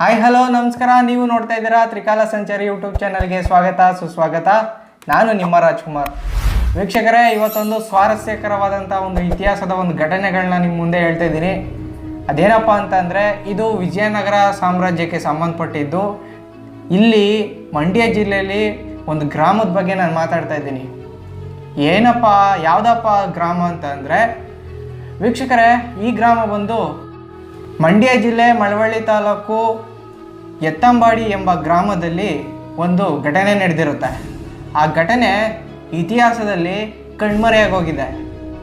Hi hello ನಮಸ್ಕಾರ. ನೀವು ನೋಡ್ತಾ ಇದ್ದೀರಾ ತ್ರಿಕಾಲ ಸಂಚಾರಿ ಯೂಟ್ಯೂಬ್ ಚಾನಲ್ಗೆ ಸ್ವಾಗತ, ಸುಸ್ವಾಗತ. ನಾನು ನಿಮ್ಮ ರಾಜ್ಕುಮಾರ್. ವೀಕ್ಷಕರೇ, ಇವತ್ತೊಂದು ಸ್ವಾರಸ್ಯಕರವಾದಂಥ ಒಂದು ಇತಿಹಾಸದ ಒಂದು ಘಟನೆಗಳನ್ನ ನಿಮ್ಮ ಮುಂದೆ ಹೇಳ್ತಾ ಇದ್ದೀನಿ. ಅದೇನಪ್ಪ ಅಂತಂದರೆ, ಇದು ವಿಜಯನಗರ ಸಾಮ್ರಾಜ್ಯಕ್ಕೆ ಸಂಬಂಧಪಟ್ಟಿದ್ದು. ಇಲ್ಲಿ ಮಂಡ್ಯ ಜಿಲ್ಲೆಯಲ್ಲಿ ಒಂದು ಗ್ರಾಮದ ಬಗ್ಗೆ ನಾನು ಮಾತಾಡ್ತಾ ಇದ್ದೀನಿ. ಏನಪ್ಪ, ಯಾವುದಪ್ಪ ಗ್ರಾಮ ಅಂತಂದರೆ, ವೀಕ್ಷಕರೇ, ಈ ಗ್ರಾಮ ಬಂದು ಮಂಡ್ಯ ಜಿಲ್ಲೆ ಮಳವಳ್ಳಿ ತಾಲೂಕು ಎತ್ತಂಬಾಡಿ ಎಂಬ ಗ್ರಾಮದಲ್ಲಿ ಒಂದು ಘಟನೆ ನಡೆದಿರುತ್ತೆ. ಆ ಘಟನೆ ಇತಿಹಾಸದಲ್ಲಿ ಕಣ್ಮರೆಯಾಗೋಗಿದೆ.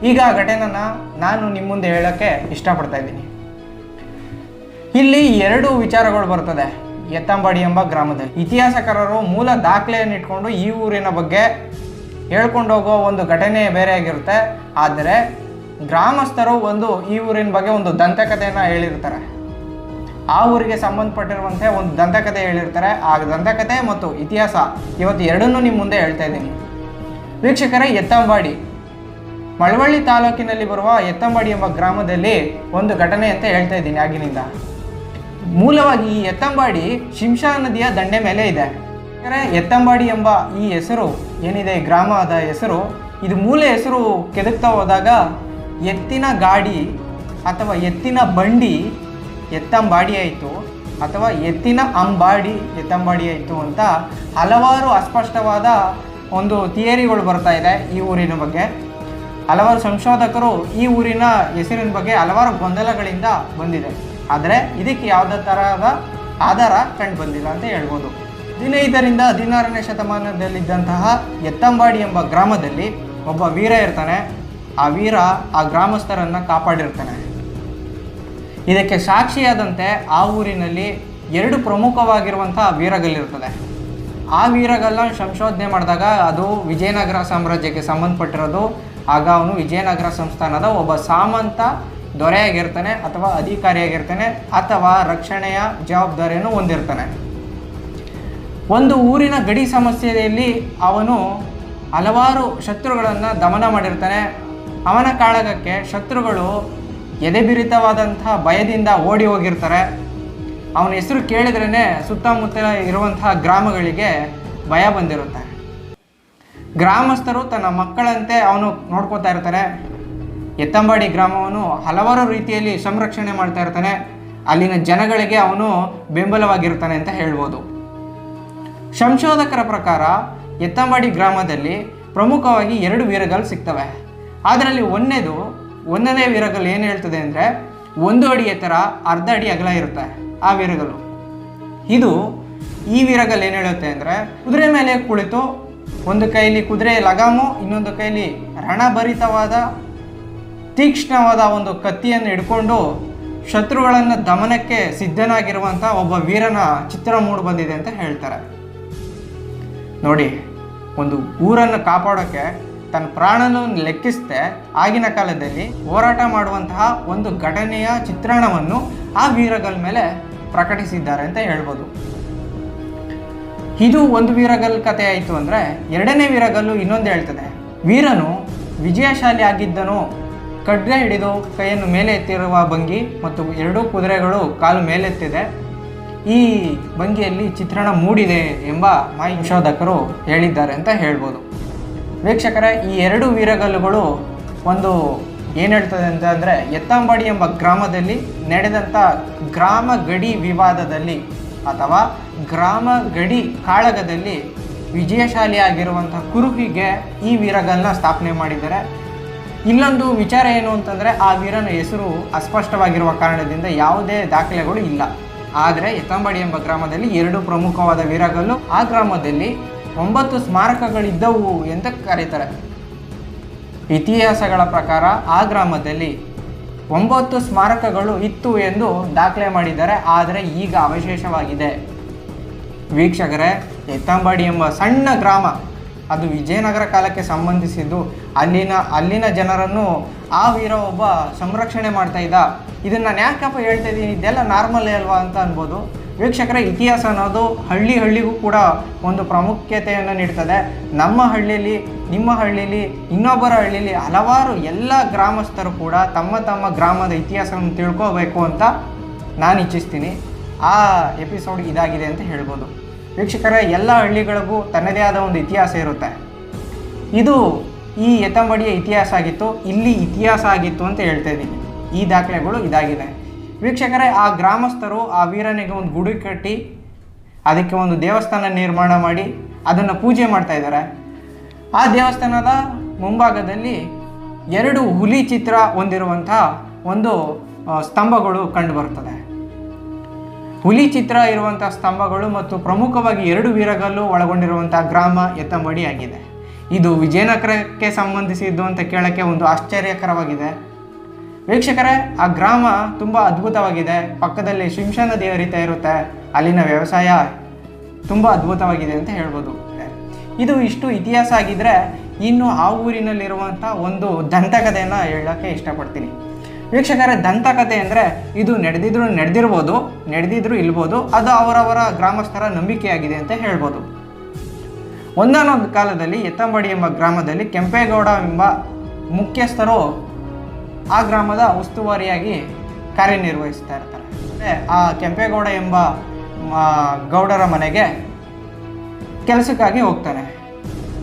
ಈಗ ಆ ಘಟನೆನ ನಾನು ನಿಮ್ಮ ಮುಂದೆ ಹೇಳೋಕ್ಕೆ ಇಷ್ಟಪಡ್ತಾ ಇದ್ದೀನಿ. ಇಲ್ಲಿ ಎರಡು ವಿಚಾರಗಳು ಬರ್ತದೆ ಎತ್ತಂಬಾಡಿ ಎಂಬ ಗ್ರಾಮದಲ್ಲಿ. ಇತಿಹಾಸಕಾರರು ಮೂಲ ದಾಖಲೆಯನ್ನು ಇಟ್ಕೊಂಡು ಈ ಊರಿನ ಬಗ್ಗೆ ಹೇಳ್ಕೊಂಡು ಹೋಗೋ ಒಂದು ಘಟನೆ ಬೇರೆ ಆಗಿರುತ್ತೆ ಆದರೆ ಗ್ರಾಮಸ್ಥರು ಒಂದು ಈ ಊರಿನ ಬಗ್ಗೆ ಒಂದು ದಂತಕಥೆಯನ್ನು ಹೇಳಿರ್ತಾರೆ. ಆ ಊರಿಗೆ ಸಂಬಂಧಪಟ್ಟಿರುವಂತೆ ಒಂದು ದಂತಕಥೆ ಹೇಳಿರ್ತಾರೆ. ಆ ದಂತಕಥೆ ಮತ್ತು ಇತಿಹಾಸ ಇವತ್ತು ಎರಡನ್ನೂ ನಿಮ್ಮ ಮುಂದೆ ಹೇಳ್ತಾ ಇದ್ದೀನಿ. ವೀಕ್ಷಕರ, ಎತ್ತಂಬಾಡಿ. ಮಳವಳ್ಳಿ ತಾಲೂಕಿನಲ್ಲಿ ಬರುವ ಎತ್ತಂಬಾಡಿ ಎಂಬ ಗ್ರಾಮದಲ್ಲಿ ಒಂದು ಘಟನೆ ಅಂತ ಹೇಳ್ತಾ ಇದ್ದೀನಿ ಆಗಿನಿಂದ. ಮೂಲವಾಗಿ ಈ ಎತ್ತಂಬಾಡಿ ಶಿಂಶಾ ನದಿಯ ದಂಡೆ ಮೇಲೆ ಇದೆ. ಎತ್ತಂಬಾಡಿ ಎಂಬ ಈ ಹೆಸರು ಏನಿದೆ? ಗ್ರಾಮದ ಹೆಸರು. ಇದು ಮೂಲ ಹೆಸರು ಕೆದಕ್ತಾ ಹೋದಾಗ ಎತ್ತಿನ ಗಾಡಿ ಅಥವಾ ಎತ್ತಿನ ಬಂಡಿ ಎತ್ತಂಬಾಡಿ ಆಯಿತು ಅಥವಾ ಎತ್ತಿನ ಅಂಬಾಡಿ ಎತ್ತಂಬಾಡಿ ಆಯಿತು ಅಂತ ಹಲವಾರು ಅಸ್ಪಷ್ಟವಾದ ಒಂದು ಥಿಯರಿಗಳು ಬರ್ತಾ ಇದೆ ಈ ಊರಿನ ಬಗ್ಗೆ. ಹಲವಾರು ಸಂಶೋಧಕರು ಈ ಊರಿನ ಹೆಸರಿನ ಬಗ್ಗೆ ಹಲವಾರು ಗೊಂದಲಗಳಿಂದ ಬಂದಿದೆ. ಆದರೆ ಇದಕ್ಕೆ ಯಾವುದೇ ತರಹದ ಆಧಾರ ಕಂಡು ಬಂದಿಲ್ಲ ಅಂತ ಹೇಳ್ಬೋದು. ಹದಿನೈದರಿಂದ ಹದಿನಾರನೇ ಶತಮಾನದಲ್ಲಿದ್ದಂತಹ ಎತ್ತಂಬಾಡಿ ಎಂಬ ಗ್ರಾಮದಲ್ಲಿ ಒಬ್ಬ ವೀರ ಇರ್ತಾನೆ. ಆ ವೀರ ಆ ಗ್ರಾಮಸ್ಥರನ್ನು ಕಾಪಾಡಿರ್ತಾನೆ. ಇದಕ್ಕೆ ಸಾಕ್ಷಿಯಾದಂತೆ ಆ ಊರಿನಲ್ಲಿ ಎರಡು ಪ್ರಮುಖವಾಗಿರುವಂಥ ವೀರಗಲ್ಲಿರ್ತದೆ ಆ ವೀರಗಲ್ಲ ಸಂಶೋಧನೆ ಮಾಡಿದಾಗ ಅದು ವಿಜಯನಗರ ಸಾಮ್ರಾಜ್ಯಕ್ಕೆ ಸಂಬಂಧಪಟ್ಟಿರೋದು. ಆಗ ಅವನು ವಿಜಯನಗರ ಸಂಸ್ಥಾನದ ಒಬ್ಬ ಸಾಮಂತ ದೊರೆಯಾಗಿರ್ತಾನೆ ಅಥವಾ ಅಧಿಕಾರಿಯಾಗಿರ್ತಾನೆ ಅಥವಾ ರಕ್ಷಣೆಯ ಜವಾಬ್ದಾರಿಯನ್ನು ಹೊಂದಿರ್ತಾನೆ. ಒಂದು ಊರಿನ ಗಡಿ ಸಮಸ್ಯೆಯಲ್ಲಿ ಅವನು ಹಲವಾರು ಶತ್ರುಗಳನ್ನು ದಮನ ಮಾಡಿರ್ತಾನೆ. ಅವನ ಕಾಳಗಕ್ಕೆ ಶತ್ರುಗಳು ಎದೆಬಿರಿತವಾದಂತಹ ಭಯದಿಂದ ಓಡಿ ಹೋಗಿರ್ತಾರೆ. ಅವನ ಹೆಸರು ಕೇಳಿದ್ರೇ ಸುತ್ತಮುತ್ತ ಇರುವಂತಹ ಗ್ರಾಮಗಳಿಗೆ ಭಯ ಬಂದಿರುತ್ತೆ. ಗ್ರಾಮಸ್ಥರು ತನ್ನ ಮಕ್ಕಳಂತೆ ಅವನು ನೋಡ್ಕೋತಾ ಇರ್ತಾನೆ ಎತ್ತಂಬಾಡಿ ಗ್ರಾಮವನ್ನು ಹಲವಾರು ರೀತಿಯಲ್ಲಿ ಸಂರಕ್ಷಣೆ ಮಾಡ್ತಾ ಇರ್ತಾನೆ. ಅಲ್ಲಿನ ಜನಗಳಿಗೆ ಅವನು ಬೆಂಬಲವಾಗಿರ್ತಾನೆ ಅಂತ ಹೇಳ್ಬೋದು. ಸಂಶೋಧಕರ ಪ್ರಕಾರ ಎತ್ತಂಬಾಡಿ ಗ್ರಾಮದಲ್ಲಿ ಪ್ರಮುಖವಾಗಿ ಎರಡು ವೀರಗಳು ಸಿಗ್ತವೆ. ಅದರಲ್ಲಿ ಒಂದನೇದು ಒಂದನೇ ವೀರಗಲ್ ಏನು ಹೇಳ್ತದೆ ಅಂದರೆ ಒಂದು ಅಡಿ ಎತ್ತರ ಅರ್ಧ ಅಡಿ ಅಗಲ ಇರುತ್ತೆ ಆ ವೀರಗಲ್ಲು ಇದು ಈ ವೀರಗಲ್ ಏನು ಹೇಳುತ್ತೆ ಅಂದರೆ ಕುದುರೆ ಮೇಲೆ ಕುಳಿತು ಒಂದು ಕೈಲಿ ಕುದುರೆ ಲಗಾಮು, ಇನ್ನೊಂದು ಕೈಲಿ ರಣಭರಿತವಾದ, ತೀಕ್ಷ್ಣವಾದ ಒಂದು ಕತ್ತಿಯನ್ನು ಹಿಡ್ಕೊಂಡು ಶತ್ರುಗಳನ್ನು ದಮನಕ್ಕೆ ಸಿದ್ಧನಾಗಿರುವಂಥ ಒಬ್ಬ ವೀರನ ಚಿತ್ರ ಮೂಡಿ ಬಂದಿದೆ ಅಂತ ಹೇಳ್ತಾರೆ. ನೋಡಿ, ಒಂದು ಊರನ್ನು ಕಾಪಾಡೋಕ್ಕೆ ತನ್ನ ಪ್ರಾಣವನ್ನು ಲೆಕ್ಕಿಸದೆ ಆಗಿನ ಕಾಲದಲ್ಲಿ ಹೋರಾಟ ಮಾಡುವಂತಹ ಒಂದು ಘಟನೆಯ ಚಿತ್ರಣವನ್ನು ಆ ವೀರಗಲ್ ಮೇಲೆ ಪ್ರಕಟಿಸಿದ್ದಾರೆ ಅಂತ ಹೇಳ್ಬೋದು. ಇದು ಒಂದು ವೀರಗಲ್ ಕಥೆ ಆಯಿತು ಅಂದರೆ ಎರಡನೇ ವೀರಗಲ್ಲು ಇನ್ನೊಂದು ಹೇಳ್ತದೆ. ವೀರನು ವಿಜಯಶಾಲಿ ಆಗಿದ್ದನು. ಖಡ್ಗ ಹಿಡಿದು ಕೈಯನ್ನು ಮೇಲೆ ಎತ್ತಿರುವ ಭಂಗಿ ಮತ್ತು ಎರಡೂ ಕುದುರೆಗಳು ಕಾಲು ಮೇಲೆತ್ತಿದೆ ಈ ಭಂಗಿಯಲ್ಲಿ ಚಿತ್ರಣ ಮೂಡಿದೆ ಎಂಬ ಮಾಹಿತಿ ಸಂಶೋಧಕರು ಹೇಳಿದ್ದಾರೆ ಅಂತ ಹೇಳ್ಬೋದು. ವೀಕ್ಷಕರೇ, ಈ ಎರಡು ವೀರಗಲ್ಲುಗಳು ಒಂದು ಏನು ಹೇಳ್ತದೆ ಅಂತ ಅಂದರೆ ಎತ್ತಂಬಾಡಿ ಎಂಬ ಗ್ರಾಮದಲ್ಲಿ ನಡೆದಂಥ ಗ್ರಾಮ ಗಡಿ ವಿವಾದದಲ್ಲಿ ಅಥವಾ ಗ್ರಾಮ ಗಡಿ ಕಾಳಗದಲ್ಲಿ ವಿಜಯಶಾಲಿಯಾಗಿರುವಂಥ ಕುರುಹಿಗೆ ಈ ವೀರಗಲ್ನ ಸ್ಥಾಪನೆ ಮಾಡಿದ್ದಾರೆ. ಇಲ್ಲೊಂದು ವಿಚಾರ ಏನು ಅಂತಂದರೆ, ಆ ವೀರನ ಹೆಸರು ಅಸ್ಪಷ್ಟವಾಗಿರುವ ಕಾರಣದಿಂದ ಯಾವುದೇ ದಾಖಲೆಗಳು ಇಲ್ಲ. ಆದರೆ ಎತ್ತಂಬಾಡಿ ಎಂಬ ಗ್ರಾಮದಲ್ಲಿ ಎರಡು ಪ್ರಮುಖವಾದ ವೀರಗಲ್ಲು, ಆ ಗ್ರಾಮದಲ್ಲಿ ಒಂಬತ್ತು ಸ್ಮಾರಕಗಳಿದ್ದವು ಅಂತ ಕರೀತಾರೆ. ಇತಿಹಾಸಗಳ ಪ್ರಕಾರ ಆ ಗ್ರಾಮದಲ್ಲಿ ಒಂಬತ್ತು ಸ್ಮಾರಕಗಳು ಇತ್ತು ಎಂದು ದಾಖಲೆ ಮಾಡಿದ್ದಾರೆ, ಆದರೆ ಈಗ ಅವಶೇಷವಾಗಿದೆ. ವೀಕ್ಷಕರೇ, ಎತ್ತಂಬಾಡಿ ಎಂಬ ಸಣ್ಣ ಗ್ರಾಮ, ಅದು ವಿಜಯನಗರ ಕಾಲಕ್ಕೆ ಸಂಬಂಧಿಸಿದ್ದು, ಅಲ್ಲಿನ ಅಲ್ಲಿನ ಜನರನ್ನು ಆ ವೀರ ಒಬ್ಬ ಸಂರಕ್ಷಣೆ ಮಾಡ್ತಾ ಇದ್ದ. ಇದನ್ನು ನಾನು ಯಾಕಪ್ಪ ಹೇಳ್ತಾ ಇದ್ದೀನಿ, ಇದೆಲ್ಲ ನಾರ್ಮಲ್ ಅಲ್ವಾ ಅಂತ ಅನ್ಬೋದು. ವೀಕ್ಷಕರ, ಇತಿಹಾಸ ಅನ್ನೋದು ಹಳ್ಳಿ ಹಳ್ಳಿಗೂ ಕೂಡ ಒಂದು ಪ್ರಾಮುಖ್ಯತೆಯನ್ನು ನೀಡ್ತದೆ. ನಮ್ಮ ಹಳ್ಳಿಯಲ್ಲಿ ನಿಮ್ಮ ಹಳ್ಳಿಯಲ್ಲಿ ಇನ್ನೊಬ್ಬರ ಹಳ್ಳಿಯಲ್ಲಿ ಹಲವಾರು ಎಲ್ಲ ಗ್ರಾಮಸ್ಥರು ಕೂಡ ತಮ್ಮ ತಮ್ಮ ಗ್ರಾಮದ ಇತಿಹಾಸವನ್ನು ತಿಳ್ಕೋಬೇಕು ಅಂತ ನಾನು ಇಚ್ಛಿಸ್ತೀನಿ. ಆ ಎಪಿಸೋಡ್ ಇದಾಗಿದೆ ಅಂತ ಹೇಳ್ಬೋದು. ವೀಕ್ಷಕರ, ಎಲ್ಲ ಹಳ್ಳಿಗಳಿಗೂ ತನ್ನದೇ ಆದ ಒಂದು ಇತಿಹಾಸ ಇರುತ್ತೆ. ಇದು ಈ ಯತಂಬಡಿಯ ಇತಿಹಾಸ ಆಗಿತ್ತು, ಇಲ್ಲಿ ಇತಿಹಾಸ ಆಗಿತ್ತು ಅಂತ ಹೇಳ್ತಾ ಇದ್ದೀನಿ. ಈ ದಾಖಲೆಗಳು ಇದಾಗಿದೆ. ವೀಕ್ಷಕರೇ, ಆ ಗ್ರಾಮಸ್ಥರು ಆ ವೀರನಿಗೆ ಒಂದು ಗುಡಿ ಕಟ್ಟಿ, ಅದಕ್ಕೆ ಒಂದು ದೇವಸ್ಥಾನ ನಿರ್ಮಾಣ ಮಾಡಿ ಅದನ್ನು ಪೂಜೆ ಮಾಡ್ತಾ ಇದ್ದಾರೆ. ಆ ದೇವಸ್ಥಾನದ ಮುಂಭಾಗದಲ್ಲಿ ಎರಡು ಹುಲಿ ಚಿತ್ರ ಹೊಂದಿರುವಂಥ ಒಂದು ಸ್ತಂಭಗಳು ಕಂಡುಬರುತ್ತದೆ ಹುಲಿ ಚಿತ್ರ ಇರುವಂಥ ಸ್ತಂಭಗಳು ಮತ್ತು ಪ್ರಮುಖವಾಗಿ ಎರಡು ವೀರಗಲ್ಲು ಒಳಗೊಂಡಿರುವಂಥ ಗ್ರಾಮ ಎತ್ತಂಬಡಿ ಆಗಿದೆ ಇದು ವಿಜಯನಗರಕ್ಕೆ ಸಂಬಂಧಿಸಿದ್ದು ಅಂತ ಕೇಳೋಕ್ಕೆ ಒಂದು ಆಶ್ಚರ್ಯಕರವಾಗಿದೆ. ವೀಕ್ಷಕರೇ, ಆ ಗ್ರಾಮ ತುಂಬ ಅದ್ಭುತವಾಗಿದೆ. ಪಕ್ಕದಲ್ಲಿ ಶಿಂಷಾ ನದಿ ಹರಿತಾ ಇರುತ್ತೆ. ಅಲ್ಲಿನ ವ್ಯವಸಾಯ ತುಂಬ ಅದ್ಭುತವಾಗಿದೆ ಅಂತ ಹೇಳ್ಬೋದು. ಇದು ಇಷ್ಟು ಇತಿಹಾಸ ಆಗಿದ್ರೆ ಇನ್ನು ಆ ಊರಿನಲ್ಲಿರುವಂಥ ಒಂದು ದಂತಕಥೆಯನ್ನು ಹೇಳೋಕ್ಕೆ ಇಷ್ಟಪಡ್ತೀನಿ. ವೀಕ್ಷಕರ, ದಂತಕಥೆ ಅಂದರೆ ಇದು ನಡೆದಿದ್ರು ನಡೆದಿರ್ಬೋದು, ನಡೆದಿದ್ರು ಇಲ್ಬೋದು, ಅದು ಅವರವರ ಗ್ರಾಮಸ್ಥರ ನಂಬಿಕೆಯಾಗಿದೆ ಅಂತ ಹೇಳ್ಬೋದು. ಒಂದಾನೊಂದು ಕಾಲದಲ್ಲಿ ಎತ್ತಂಬಡಿ ಎಂಬ ಗ್ರಾಮದಲ್ಲಿ ಕೆಂಪೇಗೌಡ ಎಂಬ ಮುಖ್ಯಸ್ಥರು ಆ ಗ್ರಾಮದ ಉಸ್ತುವಾರಿಯಾಗಿ ಕಾರ್ಯನಿರ್ವಹಿಸ್ತಾ ಇರ್ತಾರೆ. ಆ ಕೆಂಪೇಗೌಡ ಎಂಬ ಗೌಡರ ಮನೆಗೆ ಕೆಲಸಕ್ಕಾಗಿ ಹೋಗ್ತಾನೆ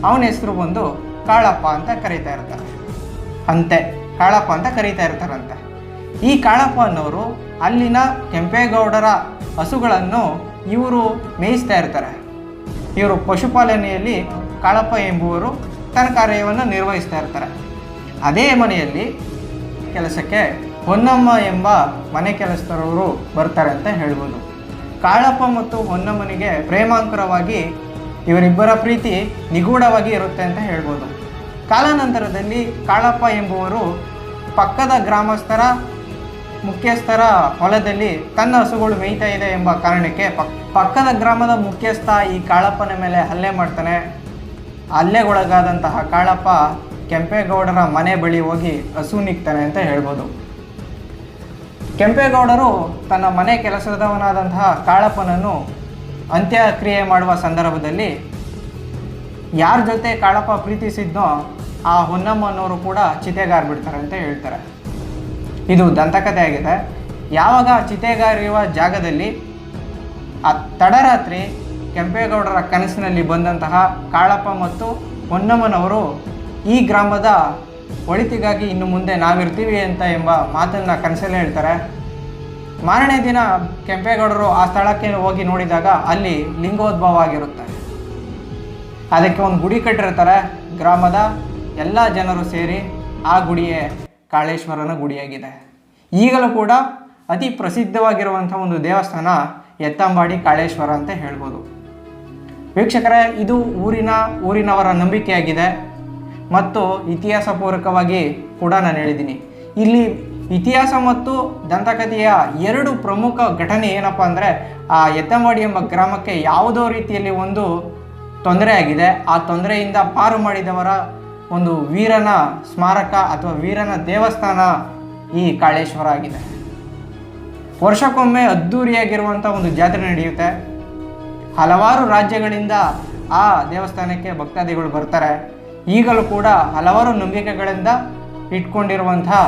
ಅವನ ಹೆಸರು ಬಂದು ಕಾಳಪ್ಪ ಅಂತ ಕರೀತಾ ಇರ್ತಾರೆ. ಅಂತೆ, ಕಾಳಪ್ಪ ಅಂತ ಕರೀತಾ ಇರ್ತಾರಂತೆ. ಈ ಕಾಳಪ್ಪ ಅನ್ನೋರು ಅಲ್ಲಿನ ಕೆಂಪೇಗೌಡರ ಹಸುಗಳನ್ನು ಇವರು ಮೇಯಿಸ್ತಾ ಇರ್ತಾರೆ. ಇವರು ಪಶುಪಾಲನೆಯಲ್ಲಿ ಕಾಳಪ್ಪ ಎಂಬುವರು ತನ್ನ ಕಾರ್ಯವನ್ನು ನಿರ್ವಹಿಸ್ತಾ ಇರ್ತಾರೆ. ಅದೇ ಮನೆಯಲ್ಲಿ ಕೆಲಸಕ್ಕೆ ಹೊನ್ನಮ್ಮ ಎಂಬ ಮನೆ ಕೆಲಸದವರು ಬರ್ತಾರೆ ಅಂತ ಹೇಳ್ಬೋದು. ಕಾಳಪ್ಪ ಮತ್ತು ಹೊನ್ನಮ್ಮನಿಗೆ ಪ್ರೇಮಾಂಕುರವಾಗಿ ಇವರಿಬ್ಬರ ಪ್ರೀತಿ ನಿಗೂಢವಾಗಿ ಇರುತ್ತೆ ಅಂತ ಹೇಳ್ಬೋದು. ಕಾಲಾನಂತರದಲ್ಲಿ ಕಾಳಪ್ಪ ಎಂಬುವರು ಪಕ್ಕದ ಗ್ರಾಮಸ್ಥರ, ಮುಖ್ಯಸ್ಥರ ಹೊಲದಲ್ಲಿ ತನ್ನ ಹಸುಗಳು ಮೇಯ್ತಾ ಇದೆ ಎಂಬ ಕಾರಣಕ್ಕೆ ಪಕ್- ಪಕ್ಕದ ಗ್ರಾಮದ ಮುಖ್ಯಸ್ಥ ಈ ಕಾಳಪ್ಪನ ಮೇಲೆ ಹಲ್ಲೆ ಮಾಡ್ತಾನೆ. ಹಲ್ಲೆಗೊಳಗಾದಂತಹ ಕಾಳಪ್ಪ ಕೆಂಪೇಗೌಡರ ಮನೆ ಬಳಿ ಹೋಗಿ ಹಸು ನಿಗ್ತಾನೆ ಅಂತ ಹೇಳ್ಬೋದು. ಕೆಂಪೇಗೌಡರು ತನ್ನ ಮನೆ ಕೆಲಸದವನಾದಂತಹ ಕಾಳಪ್ಪನನ್ನು ಅಂತ್ಯಕ್ರಿಯೆ ಮಾಡುವ ಸಂದರ್ಭದಲ್ಲಿ ಯಾರ ಜೊತೆ ಕಾಳಪ್ಪ ಪ್ರೀತಿಸಿದ್ನೋ ಆ ಹೊನ್ನಮ್ಮನವರು ಕೂಡ ಚಿತೆಗಾರ್ಬಿಡ್ತಾರೆ ಅಂತ ಹೇಳ್ತಾರೆ. ಇದು ದಂತಕಥೆ ಆಗಿದೆ. ಯಾವಾಗ ಚಿತೆಗಾರಿರುವ ಜಾಗದಲ್ಲಿ ಆ ತಡರಾತ್ರಿ ಕೆಂಪೇಗೌಡರ ಕನಸಿನಲ್ಲಿ ಬಂದಂತಹ ಕಾಳಪ್ಪ ಮತ್ತು ಹೊನ್ನಮ್ಮನವರು ಈ ಗ್ರಾಮದ ಒಳಿತಿಗಾಗಿ ಇನ್ನು ಮುಂದೆ ನಾವಿರ್ತೀವಿ ಅಂತ ಎಂಬ ಮಾತನ್ನು ಕನಸಲ್ಲೇ ಹೇಳ್ತಾರೆ. ಮಾರನೇ ದಿನ ಕೆಂಪೇಗೌಡರು ಆ ಸ್ಥಳಕ್ಕೆ ಹೋಗಿ ನೋಡಿದಾಗ ಅಲ್ಲಿ ಲಿಂಗೋದ್ಭವ ಆಗಿರುತ್ತೆ. ಅದಕ್ಕೆ ಒಂದು ಗುಡಿ ಕಟ್ಟಿರ್ತಾರೆ. ಗ್ರಾಮದ ಎಲ್ಲ ಜನರು ಸೇರಿ ಆ ಗುಡಿಯೇ ಕಾಳೇಶ್ವರನ ಗುಡಿಯಾಗಿದೆ. ಈಗಲೂ ಕೂಡ ಅತಿ ಪ್ರಸಿದ್ಧವಾಗಿರುವಂಥ ಒಂದು ದೇವಸ್ಥಾನ ಎತ್ತಂಬಾಡಿ ಕಾಳೇಶ್ವರ ಅಂತ ಹೇಳ್ಬೋದು. ವೀಕ್ಷಕರೇ, ಇದು ಊರಿನ ಊರಿನವರ ನಂಬಿಕೆಯಾಗಿದೆ. ಮತ್ತು ಇತಿಹಾಸ ಪೂರ್ವಕವಾಗಿ ಕೂಡ ನಾನು ಹೇಳಿದ್ದೀನಿ. ಇಲ್ಲಿ ಇತಿಹಾಸ ಮತ್ತು ದಂತಕಥೆಯ ಎರಡು ಪ್ರಮುಖ ಘಟನೆ ಏನಪ್ಪ ಅಂದರೆ, ಆ ಎತ್ತಮಾಡಿ ಎಂಬ ಗ್ರಾಮಕ್ಕೆ ಯಾವುದೋ ರೀತಿಯಲ್ಲಿ ಒಂದು ತೊಂದರೆ ಆಗಿದೆ. ಆ ತೊಂದರೆಯಿಂದ ಪಾರು ಮಾಡಿದವರ ಒಂದು ವೀರನ ಸ್ಮಾರಕ ಅಥವಾ ವೀರನ ದೇವಸ್ಥಾನ ಈ ಕಾಳೇಶ್ವರ ಆಗಿದೆ. ವರ್ಷಕ್ಕೊಮ್ಮೆ ಅದ್ಧೂರಿಯಾಗಿರುವಂಥ ಒಂದು ಜಾತ್ರೆ ನಡೆಯುತ್ತೆ. ಹಲವಾರು ರಾಜ್ಯಗಳಿಂದ ಆ ದೇವಸ್ಥಾನಕ್ಕೆ ಭಕ್ತಾದಿಗಳು ಬರ್ತಾರೆ. ಈಗಲೂ ಕೂಡ ಹಲವಾರು ನಂಬಿಕೆಗಳಿಂದ ಇಟ್ಕೊಂಡಿರುವಂತಹ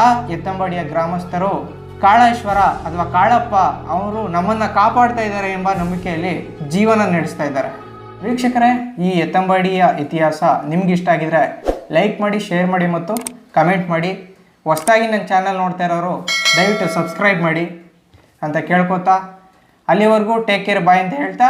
ಆ ಎತ್ತಂಬಡಿಯ ಗ್ರಾಮಸ್ಥರು ಕಾಳೇಶ್ವರ ಅಥವಾ ಕಾಳಪ್ಪ ಅವರು ನಮ್ಮನ್ನು ಕಾಪಾಡ್ತಾ ಇದ್ದಾರೆ ಎಂಬ ನಂಬಿಕೆಯಲ್ಲಿ ಜೀವನ ನಡೆಸ್ತಾ ಇದ್ದಾರೆ. ವೀಕ್ಷಕರೇ, ಈ ಎತ್ತಂಬಡಿಯ ಇತಿಹಾಸ ನಿಮ್ಗಿಷ್ಟ ಆಗಿದ್ರೆ ಲೈಕ್ ಮಾಡಿ, ಶೇರ್ ಮಾಡಿ ಮತ್ತು ಕಮೆಂಟ್ ಮಾಡಿ. ಹೊಸ್ದಾಗಿ ನನ್ನ ಚಾನಲ್ ನೋಡ್ತಾ ಇರೋರು ದಯವಿಟ್ಟು ಸಬ್ಸ್ಕ್ರೈಬ್ ಮಾಡಿ ಅಂತ ಕೇಳ್ಕೊತಾ. ಅಲ್ಲಿವರೆಗೂ ಟೇಕ್ ಕೇರ್ ಬಾಯ್ ಅಂತ ಹೇಳ್ತಾ